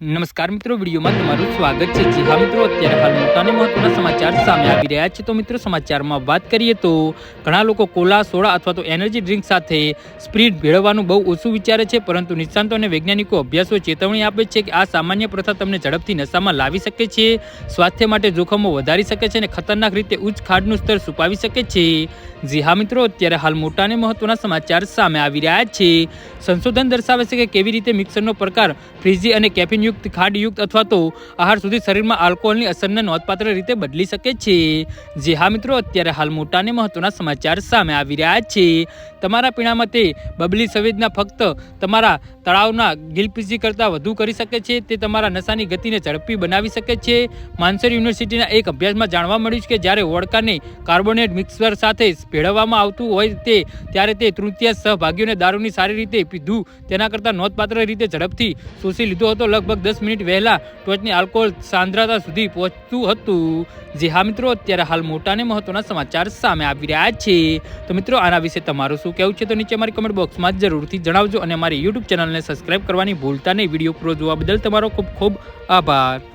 નમસ્કાર મિત્રો, વિડીયોમાં તમારું સ્વાગત છે. જી હા મિત્રો, અત્યારે હાલ મોટાને મહત્વના સમાચાર સામે આવી રહ્યા છે. તો મિત્રો, સમાચારમાં વાત કરીએ તો ઘણા લોકો કોલા, સોડા અથવા તો એનર્જી ડ્રિંક સાથે સ્પ્રીટ ભેળવવાનું બહુ ઓછું વિચારે છે, પરંતુ નિષ્ણાંતો અને વૈજ્ઞાનિકો અભ્યાસો ચેતવણી આપે છે કે આ સામાન્ય પ્રથા તમને ઝડપથી નશામાં લાવી શકે છે, સ્વાસ્થ્ય માટે જોખમો વધારી શકે છે અને ખતરનાક રીતે ઉચ્ચ ખાડનું સ્તર છુપાવી શકે છે. જી હા મિત્રો, અત્યારે હાલ મોટાને મહત્વના સમાચાર સામે આવી રહ્યા છે. સંશોધન દર્શાવે છે કે કેવી રીતે મિક્સરનો પ્રકાર ફ્રીઝી અને કેફીનયુક્ત ખાંડયુક્ત અથવા તો આહાર સુધી શરીરમાં આલ્કોહોલની અસરને નોંધપાત્ર રીતે બદલી શકે છે. જે હા મિત્રો, અત્યારે હાલ મોટા અને મહત્વના સમાચાર સામે આવી રહ્યા છે. તમારા પીણા મતે બબલી સંવેદના ફક્ત તમારા તળાવના ગિલપીસી કરતાં વધુ કરી શકે છે. તે તમારા નશાની ગતિને ઝડપી બનાવી શકે છે. માનસર યુનિવર્સિટીના એક અભ્યાસમાં જાણવા મળ્યું છે કે જ્યારે વોડકાને કાર્બોનેટ મિક્સર સાથે ભેળવવામાં આવતું હોય તે, ત્યારે તે તૃતીય સહભાગીઓને દારૂની સારી રીતે પીધું, તેના કરતાં નોંધપાત્ર રીતે ઝડપથી શોષી લીધો હતો. લગભગ દસ મિનિટ વહેલા ટોચની આલ્કોહોલ સાંદ્રતા સુધી પહોંચતું હતું. જે હા મિત્રો, અત્યારે હાલ મોટા અને મહત્વના સમાચાર સામે આવી રહ્યા છે. તો મિત્રો, આના વિશે તમારું શું કહેવું છે તો નીચે મારી કમેન્ટ બોક્સમાં જરૂરથી જણાવજો અને મારી યુટ્યુબ ચેનલને સબસ્ક્રાઈબ કરવાની ભૂલતા નહીં. વીડિયો પૂરો જોવા બદલ તમારો ખૂબ ખૂબ આભાર.